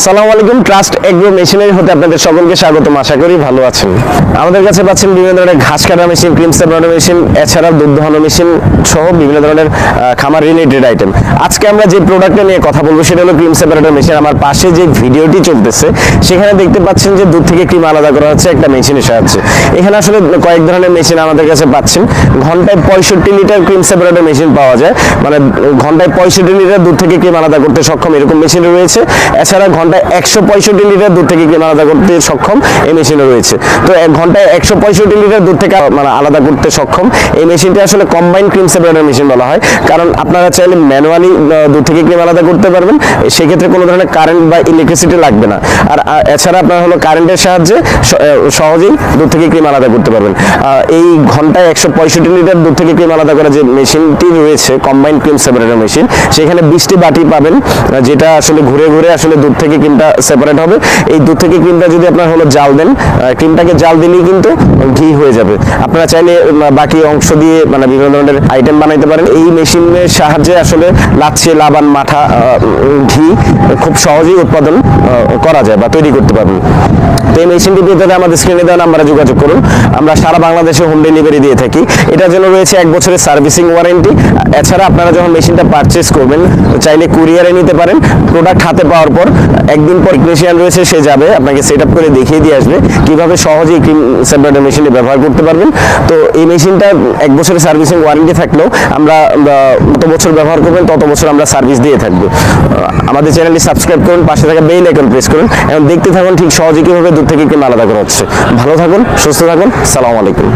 আসসালামু আলাইকুম trust agro machinery হতে আপনাদের সকলকে স্বাগতম। আশা করি ভালো আছেন। আমাদের কাছে পাচ্ছেন বিভিন্ন ধরনের ঘাস কাটা মেশিন ক্রিম সেপারেটর মেশিন এছাড়া দুধ দোহানো মেশিন সহ বিভিন্ন ধরনের খামার রিলেটেড আইটেম আজকে আমরা যে প্রোডাক্টটা নিয়ে কথা বলব সেটা হলো ক্রিম সেপারেটর মেশিন আমার পাশে যে ভিডিওটি চলতেছে, সেখানে দেখতে পাচ্ছেন যে দুধ থেকে ক্রিম আলাদা করা হচ্ছে একটা মেশিনের সাহায্যে। এখানে আসলে কয়েক ধরনের মেশিন আমাদের কাছে পাচ্ছেন। ঘন্টায় পঁয়ষট্টি লিটার ক্রিম সেপারেটর মেশিন পাওয়া যায়। মানে ঘন্টায় পঁয়ষট্টি লিটার দুধ থেকে ক্রিম আলাদা করতে সক্ষম এরকম মেশিন রয়েছে। এছাড়া ঘন্টায় একশো পঁয়ষট্টি লিটার দুধ থেকে ক্রিম আলাদা করতে সক্ষম এই মেশিনও রয়েছে। তো এক ঘন্টায় একশো পঁয়ষট্টি লিটার দুধ থেকে মানে আলাদা করতে সক্ষম। এই মেশিনটি আসলে কম্বাইন ক্রিম সেপারেটর মেশিন বলা হয়। কারণ আপনারা চাইলে ম্যানুয়ালি দুধ থেকে ক্রিম আলাদা করতে পারবেন। সেক্ষেত্রে কোনো ধরনের কারেন্ট বা ইলেকট্রিসিটি লাগবে না। আর এছাড়া আপনারা হলো কারেন্টের সাহায্যে সহজেই দুধ থেকে ক্রিম আলাদা করতে পারবেন। এই ঘন্টায় একশো পঁয়ষট্টি লিটার দুধ থেকে ক্রিম আলাদা করা যে মেশিনটি রয়েছে কম্বাইন ক্রিম সেপারেটর মেশিন, সেখানে বিশটি বাটি পাবেন যেটা আসলে ঘুরে ঘুরে আসলে দুধ থেকে ক্রিমটা সেপারেট হবে। এই দুধ থেকে ক্রিমটা যদি আপনার হলো জাল দেন ক্রিমটাকে জাল দিলেই কিন্তু ঘি হয়ে যাবে। আপনারা চাইলে বাকি অংশ দিয়ে মানে বিভিন্ন ধরনের আইটেম বানাইতে পারেন। এই মেশিনের সাহায্যে আসলে লাচ্ছে, লাবান, মাঠা ঘি খুব সহজেই উৎপাদন করা যায় বা তৈরি করতে পারবেন। তো এই মেশিনটি পেতে আমাদের স্ক্রিনে দেওয়া নাম্বারে যোগাযোগ করুন। আমরা সারা বাংলাদেশে হোম ডেলিভারি দিয়ে থাকি। এটার জন্য রয়েছে এক বছরের সার্ভিসিং ওয়ারেন্টি এছাড়া আপনারা যখন মেশিনটা পারচেস করবেন চাইলে কুরিয়ারে নিতে পারেন। প্রোডাক্ট হাতে পাওয়ার পর একদিন পর টেকনিশিয়ান রয়েছে, সে যাবে, আপনাকে সেট করে দেখিয়ে দিয়ে আসবে কীভাবে সহজেই ক্রিম সেপারেটর মেশিনটি ব্যবহার করতে পারবেন। তো এই মেশিনটা এক বছরের সার্ভিসিং ওয়ারেন্টি থাকলেও আমরা যত বছর ব্যবহার করবেন, তত বছর আমরা সার্ভিস দিয়ে থাকব। আমাদের চ্যানেলটি সাবস্ক্রাইব করুন, পাশে থাকা বেল আইকন প্রেস করুন। এবং দেখতে থাকুন ঠিক সহজে কীভাবে দূর থেকে ক্রিম আলাদা করা হচ্ছে। ভালো থাকুন, সুস্থ থাকুন, সালাম আলাইকুম।